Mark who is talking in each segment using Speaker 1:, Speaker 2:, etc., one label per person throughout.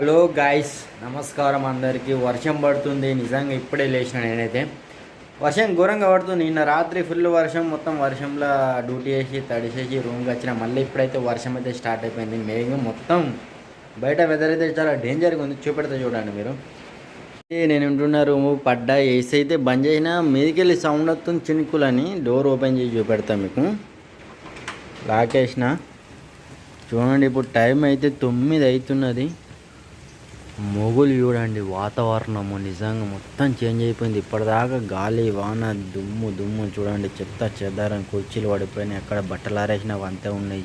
Speaker 1: Hello guys నమస్కారం అందరికీ. వర్షం పడుతుంది. నిజంగా ఇప్పుడే లేచిన నేనైతే. వర్షం ఘోరంగా పడుతుంది. నిన్న రాత్రి ఫుల్ వర్షం. మొత్తం వర్షంలో డ్యూటీ చేసి తడిసేసి రూమ్కి వచ్చిన. మళ్ళీ ఇప్పుడైతే వర్షం అయితే స్టార్ట్ అయిపోయింది. మేఘం మొత్తం బయట వెదర్ అయితే చాలా డేంజర్గా ఉంది. చూపెడతా చూడండి మీరు. నేను ఉంటున్న రూము పడ్డా ఏసీ అయితే బంద్ చేసిన మీదకెళ్ళి సౌండ్ వస్తుంది చినుకులని. డోర్ ఓపెన్ చేసి చూపెడతా మీకు. లాకేసిన చూడండి ఇప్పుడు టైం అయితే తొమ్మిది అవుతున్నది. మొగులు చూడండి వాతావరణము నిజంగా మొత్తం చేంజ్ అయిపోయింది. ఇప్పటిదాకా గాలి వాన దుమ్ము దుమ్ము చూడండి చెత్త చెదారం కుర్చీలు పడిపోయినాయి. అక్కడ బట్టలు ఆరేసినవి అంతే ఉన్నాయి.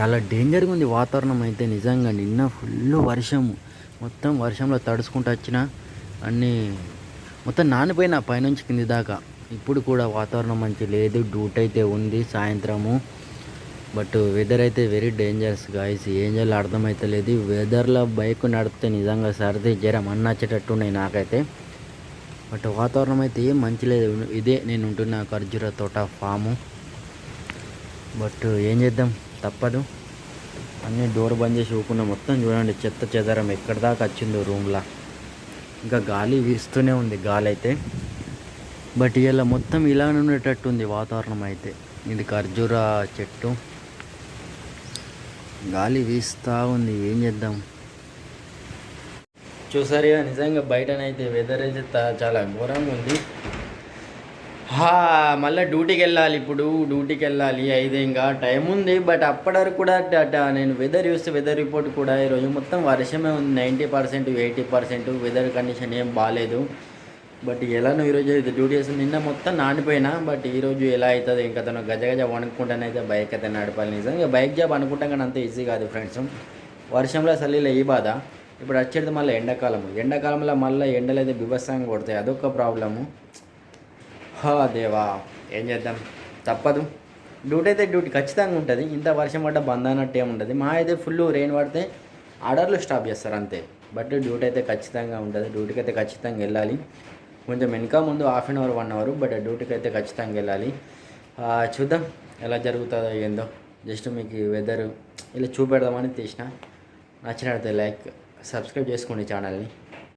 Speaker 1: చాలా డేంజర్గా ఉంది వాతావరణం అయితే నిజంగా. నిన్న ఫుల్ వర్షము. మొత్తం వర్షంలో తడుచుకుంటూ వచ్చిన అన్నీ మొత్తం నానిపోయిన పైనుంచి కింది దాకా. ఇప్పుడు కూడా వాతావరణం మంచి లేదు. డ్యూట్ అయితే ఉంది. సాయంత్రము బట్ వెదర్ అయితే వెరీ డేంజరస్ గాయస్ ఏం చేయాలో అర్థమైతే లేదు. వెదర్లో బైక్ నడిపితే నిజంగా సర్ది జ్వరం అన్నచ్చేటట్టు ఉన్నాయి నాకైతే. బట్ వాతావరణం అయితే ఏం మంచి లేదు. ఇదే నేను ఉంటున్న ఖర్జూర తోట ఫాము బట్ ఏం చేద్దాం? తప్పదు. అన్నీ డోర్ బంద్ చేసి ఊకున్నా మొత్తం చూడండి చెత్త చెదరం ఎక్కడి దాకా వచ్చిందో రూమ్లో ఇంకా గాలి వీస్తూనే ఉంది గాలి అయితే. బట్ ఇలా మొత్తం ఇలానే ఉండేటట్టు ఉంది వాతావరణం అయితే. ఇది ఖర్జూర చెట్టు. గాలి వీస్తూ ఉంది ఏం చేద్దాం? చూసారు ఇక నిజంగా బయటనైతే వెదర్ అయితే చాలా ఘోరంగా ఉంది. హా, మళ్ళీ డ్యూటీకి వెళ్ళాలి ఇప్పుడు డ్యూటీకి వెళ్ళాలి అయితే ఇంకా టైం ఉంది బట్ అప్పటి వరకు కూడా నేను వెదర్ చూస్తే వెదర్ రిపోర్ట్ కూడా ఈరోజు మొత్తం వర్షమే ఉంది ninety percent eighty percent weather condition ఏం బాగాలేదు బట్ ఎలానో ఈరోజు అయితే డ్యూటీ చేసిన నిన్న మొత్తం నానిపోయినా బట్ ఈరోజు ఎలా అవుతుంది? ఇంకా తను గజ గజ వణుకుంటానైతే బైక్ అయితే నడపాలి నిజంగా. బైక్ జాబ్ అనుకుంటాం కానీ అంత ఈజీ కాదు ఫ్రెండ్స్ వర్షంలో చలిలో ఈ బాధ. ఇప్పుడు వచ్చేది మళ్ళీ ఎండాకాలము. ఎండాకాలంలో మళ్ళీ ఎండలు అయితే బిభత్సంగా కొడతాయి. అదొక ప్రాబ్లము హా దేవా ఏం చేద్దాం? తప్పదు. డ్యూటీ అయితే డ్యూటీ ఖచ్చితంగా ఉంటుంది. ఇంత వర్షం పడ్డ బంద్ అన్నట్టు ఏముంటుంది మా అయితే ఫుల్ రెయిన్ పడితే ఆర్డర్లు స్టాప్ చేస్తారు అంతే. బట్ డ్యూటీ అయితే ఖచ్చితంగా ఉంటుంది. డ్యూటీకి అయితే ఖచ్చితంగా వెళ్ళాలి. కొంచెం వెనక ముందు half an hour one hour but డ్యూటీకి అయితే ఖచ్చితంగా వెళ్ళాలి. చూద్దాం ఎలా జరుగుతుందో ఏందో. జస్ట్ మీకు వెదర్ ఇలా చూపెడదామని తీసిన. నచ్చినట్లయితే లైక్ సబ్స్క్రైబ్ చేసుకోండి ఛానల్ని.